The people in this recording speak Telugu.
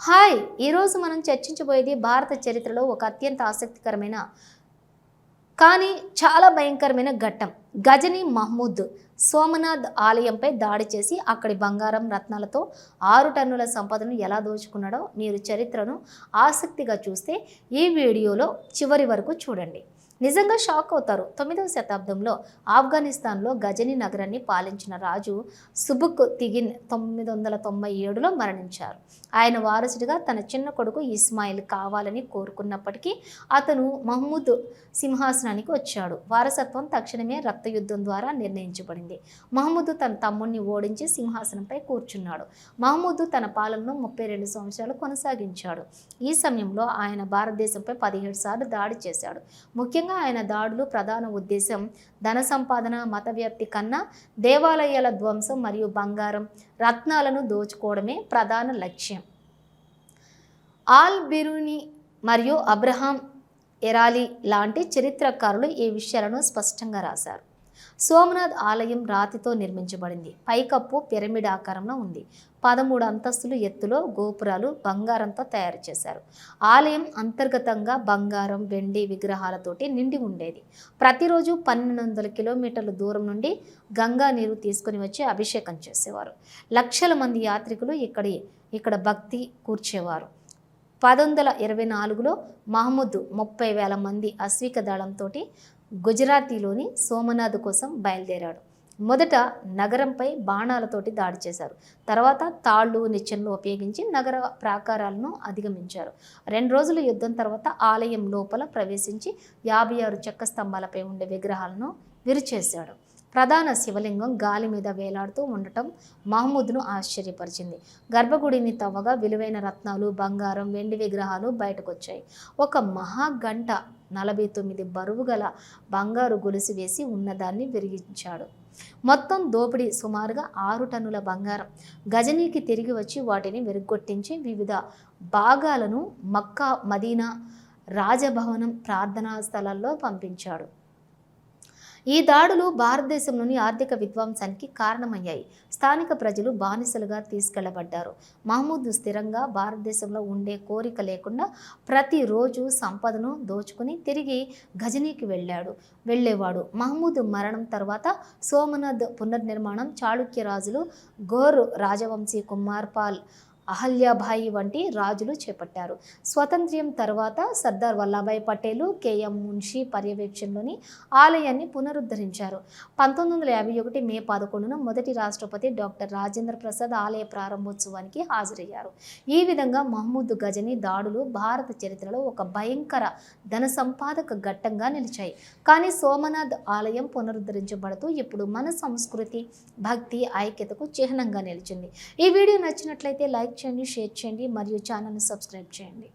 హాయ్. ఈరోజు మనం చర్చించబోయేది భారత చరిత్రలో ఒక అత్యంత ఆసక్తికరమైన కానీ చాలా భయంకరమైన ఘట్టం. గజని మహమూద్ సోమనాథ్ ఆలయంపై దాడి చేసి అక్కడి బంగారం రత్నాలతో ఆరు టన్నుల సంపదను ఎలా దోచుకున్నాడో మీరు చరిత్రను ఆసక్తిగా చూస్తే ఈ వీడియోలో చివరి వరకు చూడండి. నిజంగా షాక్ అవుతారు. తొమ్మిదవ శతాబ్దంలో ఆఫ్ఘనిస్తాన్లో గజని నగరాన్ని పాలించిన రాజు సుబుక్ తిగిన్ తొమ్మిది వందల తొంభై ఏడులో మరణించారు. ఆయన వారసుడిగా తన చిన్న కొడుకు ఇస్మాయిల్ కావాలని కోరుకున్నప్పటికీ అతను మహమ్మద్ సింహాసనానికి వచ్చాడు. వారసత్వం తక్షణమే రక్తయుద్ధం ద్వారా నిర్ణయించబడింది. మహమ్మద్ తన తమ్ముణ్ణి ఓడించి సింహాసనంపై కూర్చున్నాడు. మహమ్మద్ తన పాలనను ముప్పై రెండు సంవత్సరాలు కొనసాగించాడు. ఈ సమయంలో ఆయన భారతదేశంపై పదిహేడు సార్లు దాడి చేశాడు. ముఖ్యంగా ఆయన దాడులు ప్రధాన ఉద్దేశం ధన సంపాదన మత వ్యాప్తి కన్నా దేవాలయాల ధ్వంసం మరియు బంగారం రత్నాలను దోచుకోవడమే ప్రధాన లక్ష్యం. ఆల్ బిరుని మరియు అబ్రహాం ఎరాలి లాంటి చరిత్రకారులు ఈ విషయాలను స్పష్టంగా రాశారు. సోమనాథ్ ఆలయం రాతితో నిర్మించబడింది. పైకప్పు పిరమిడ్ ఆకారంలో ఉంది. పదమూడు అంతస్తులు ఎత్తులో గోపురాలు బంగారంతో తయారు చేశారు. ఆలయం అంతర్గతంగా బంగారం వెండి విగ్రహాలతోటి నిండి ఉండేది. ప్రతిరోజు పన్నెండు వందల కిలోమీటర్ల దూరం నుండి గంగా నీరు తీసుకుని వచ్చి అభిషేకం చేసేవారు. లక్షల మంది యాత్రికులు ఇక్కడి ఇక్కడ భక్తి కూర్చేవారు. పంతొమ్మిది ఇరవై నాలుగులో మహమ్మద్ ముప్పై వేల మంది అశ్విక దళంతో గుజరాతీలోని సోమనాథ్ కోసం బయలుదేరాడు. మొదట నగరంపై బాణాలతోటి దాడి చేశారు. తర్వాత తాళ్ళు నిచ్చెనలు ఉపయోగించి నగర ప్రాకారాలను అధిగమించారు. రెండు రోజుల యుద్ధం తర్వాత ఆలయం లోపల ప్రవేశించి యాభై ఆరు చెక్క స్తంభాలపై ఉండే విగ్రహాలను విరిచేశాడు. ప్రధాన శివలింగం గాలి మీద వేలాడుతూ ఉండటం మహమూద్ను ఆశ్చర్యపరిచింది. గర్భగుడిని తవ్వగా విలువైన రత్నాలు బంగారం వెండి విగ్రహాలు బయటకొచ్చాయి. ఒక మహాగంట నలభై తొమ్మిది బరువు గల బంగారు గొలుసు వేసి ఉన్నదాన్ని విరిగించాడు మొత్తం దోపిడీ సుమారుగా ఆరు టన్నుల బంగారం. గజనీకి తిరిగి వచ్చి వాటిని విరగొట్టించి వివిధ భాగాలను మక్కా మదీనా రాజభవనం ప్రార్థనా స్థలాల్లో పంపించాడు. ఈ దాడులు భారతదేశంలోని ఆర్థిక విధ్వంసానికి కారణమయ్యాయి. స్థానిక ప్రజలు బానిసలుగా తీసుకెళ్ళబడ్డారు. మహమూద్ స్థిరంగా భారతదేశంలో ఉండే కోరిక లేకుండా ప్రతిరోజు సంపదను దోచుకుని తిరిగి గజనీకి వెళ్ళాడు. వెళ్ళేవాడు. మహమూద్ మరణం తర్వాత సోమనాథ్ పునర్నిర్మాణం చాళుక్య రాజులు గోర్ రాజవంశీ కుమార్ అహల్యాభాయి వంటి రాజులు చేపట్టారు. స్వాతంత్ర్యం తర్వాత సర్దార్ వల్లభాయ్ పటేలు కేఎం మున్షి పర్యవేక్షణలోని ఆలయాన్ని పునరుద్ధరించారు. పంతొమ్మిది వందల యాభై ఒకటి మే పదకొండున మొదటి రాష్ట్రపతి డాక్టర్ రాజేంద్ర ప్రసాద్ ఆలయ ప్రారంభోత్సవానికి హాజరయ్యారు. ఈ విధంగా మహమ్మూద్ గజని దాడులు భారత చరిత్రలో ఒక భయంకర ధన సంపాదక ఘట్టంగా నిలిచాయి. కానీ సోమనాథ్ ఆలయం పునరుద్ధరించబడుతూ ఇప్పుడు మన సంస్కృతి భక్తి ఐక్యతకు చిహ్నంగా నిలిచింది. ఈ వీడియో నచ్చినట్లయితే లైక్ చేయండి షేర్ చేయండి మరియు ఛానల్ని సబ్స్క్రైబ్ చేయండి.